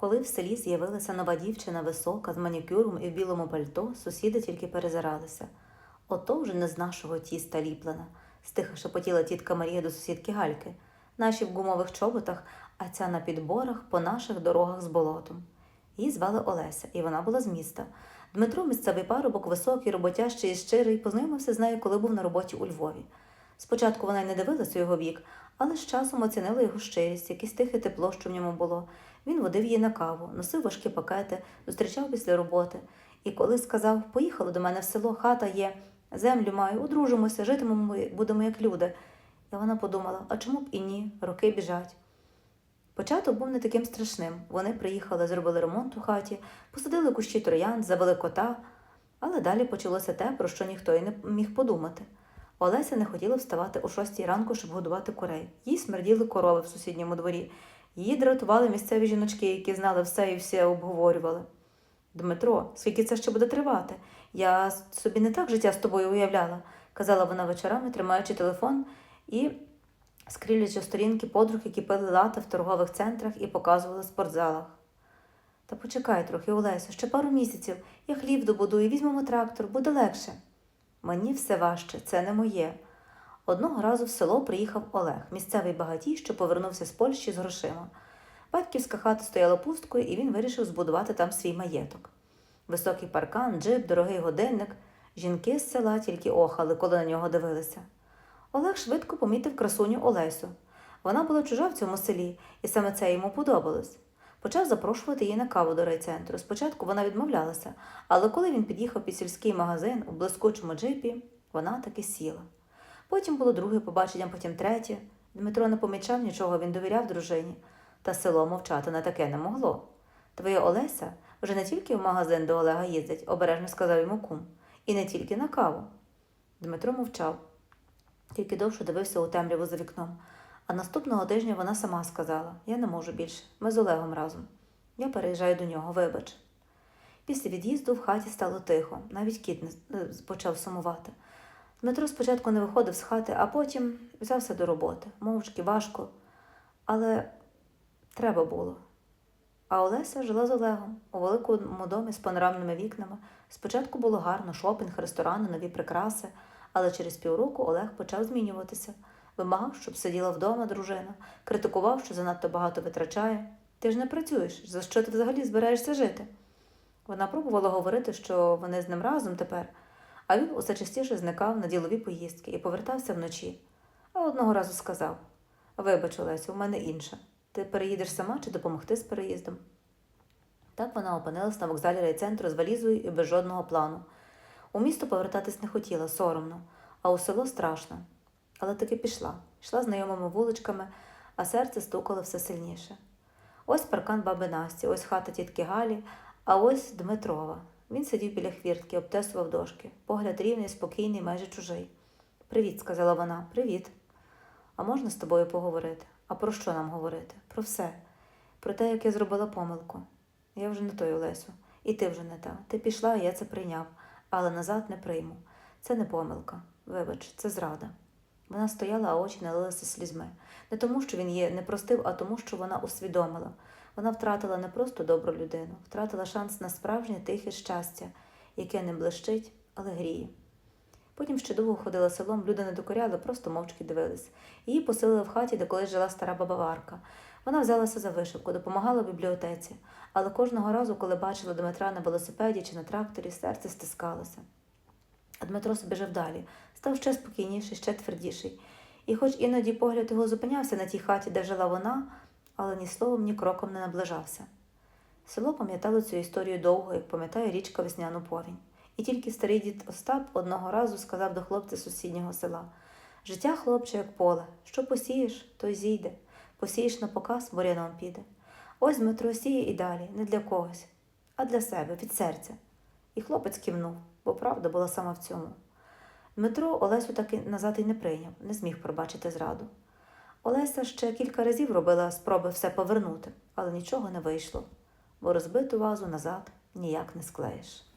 Коли в селі з'явилася нова дівчина висока, з манікюром і в білому пальто, сусіди тільки перезиралися. Ото вже не з нашого тіста ліплена, стиха шепотіла тітка Марія до сусідки Гальки. Наші в гумових чоботах, а ця на підборах по наших дорогах з болотом. Її звали Олеся, і вона була з міста. Дмитро, місцевий парубок, високий, роботящий і щирий, познайомився з нею, коли був на роботі у Львові. Спочатку вона й не дивилася його вік, але з часом оцінила його щирість, якесь тихе тепло, що в ньому було. Він водив її на каву, носив важкі пакети, зустрічав після роботи. І коли сказав, поїхали до мене в село, хата є, землю маю, одружимося, житимемо, ми, будемо як люди. І вона подумала, а чому б і ні, роки біжать. Початок був не таким страшним. Вони приїхали, зробили ремонт у хаті, посадили кущі троян, завели кота, але далі почалося те, про що ніхто й не міг подумати. Олеся не хотіла вставати о шостій ранку, щоб годувати курей. Їй смерділи корови в сусідньому дворі. Її дратували місцеві жіночки, які знали все і все обговорювали. Дмитро, скільки це ще буде тривати? Я собі не так життя з тобою уявляла, казала вона вечорами, тримаючи телефон і скрілячи сторінки подруг, які пили лати в торгових центрах і показували в спортзалах. Та почекай трохи, Олесю, ще пару місяців. Я хліб добудую, візьмемо трактор, буде легше. Мені все важче, це не моє. Одного разу в село приїхав Олег, місцевий багатій, що повернувся з Польщі з грошима. Батьківська хата стояла пусткою, і він вирішив збудувати там свій маєток. Високий паркан, джип, дорогий годинник. Жінки з села тільки охали, коли на нього дивилися. Олег швидко помітив красуню Олесю. Вона була чужа в цьому селі, і саме це йому подобалось. Почав запрошувати її на каву до райцентру. Спочатку вона відмовлялася, але коли він під'їхав під сільський магазин у блискучому джипі, вона таки сіла. Потім було друге побачення, потім третє. Дмитро не помічав нічого, він довіряв дружині. Та село мовчати на таке не могло. Твоя Олеся вже не тільки в магазин до Олега їздить, обережно сказав йому кум, і не тільки на каву. Дмитро мовчав, тільки довше дивився у темряву за вікном. А наступного тижня вона сама сказала: Я не можу більше, ми з Олегом разом. Я переїжджаю до нього, вибач. Після від'їзду в хаті стало тихо, навіть кіт не е, почав сумувати. Дмитро спочатку не виходив з хати, а потім взявся до роботи, мовчки, важко, але треба було. А Олеся жила з Олегом у великому домі з панорамними вікнами. Спочатку було гарно, шопінг, ресторани, нові прикраси, але через півроку Олег почав змінюватися. Вимагав, щоб сиділа вдома дружина, критикував, що занадто багато витрачає. Ти ж не працюєш, за що ти взагалі збираєшся жити? Вона пробувала говорити, що вони з ним разом тепер, а він усе частіше зникав на ділові поїздки і повертався вночі. А одного разу сказав: Вибач, Олесю, у мене інше. Ти переїдеш сама чи допомогти з переїздом? Так вона опинилась на вокзалі райцентру з валізою і без жодного плану. У місто повертатись не хотіла, соромно, а у село страшно. Але таки пішла, йшла знайомими вуличками, а серце стукало все сильніше. Ось паркан баби Насті, ось хата тітки Галі, а ось Дмитрова. Він сидів біля хвіртки, обтесував дошки, погляд рівний, спокійний, майже чужий. Привіт, сказала вона, привіт. А можна з тобою поговорити? А про що нам говорити? Про все. Про те, як я зробила помилку. Я вже не той Олесю, і ти вже не та. Ти пішла, і я це прийняв, але назад не прийму. Це не помилка. Вибач, це зрада. Вона стояла, а очі налилися слізьми. Не тому, що він її не простив, а тому, що вона усвідомила. Вона втратила не просто добру людину, втратила шанс на справжнє тихе щастя, яке не блищить, але гріє. Потім ще довго ходила селом, люди не докоряли, просто мовчки дивились. Її поселили в хаті, де колись жила стара баба Варка. Вона взялася за вишивку, допомагала бібліотеці, але кожного разу, коли бачила Дмитра на велосипеді чи на тракторі, серце стискалося. А Дмитро собі жив далі, став ще спокійніший, ще твердіший. І хоч іноді погляд його зупинявся на тій хаті, де жила вона, але ні словом, ні кроком не наближався. Село пам'ятало цю історію довго, як пам'ятає річка весняну повінь. І тільки старий дід Остап одного разу сказав до хлопця сусіднього села Життя, хлопче, як поле, що посієш, то й зійде, посієш на показ, буряном піде. Ось Дмитро сіє і далі, не для когось, а для себе, від серця. І хлопець кивнув, бо правда була саме в цьому. Дмитро Олесю таки назад і не прийняв, не зміг пробачити зраду. Олеся ще кілька разів робила спроби все повернути, але нічого не вийшло, бо розбиту вазу назад ніяк не склеїш.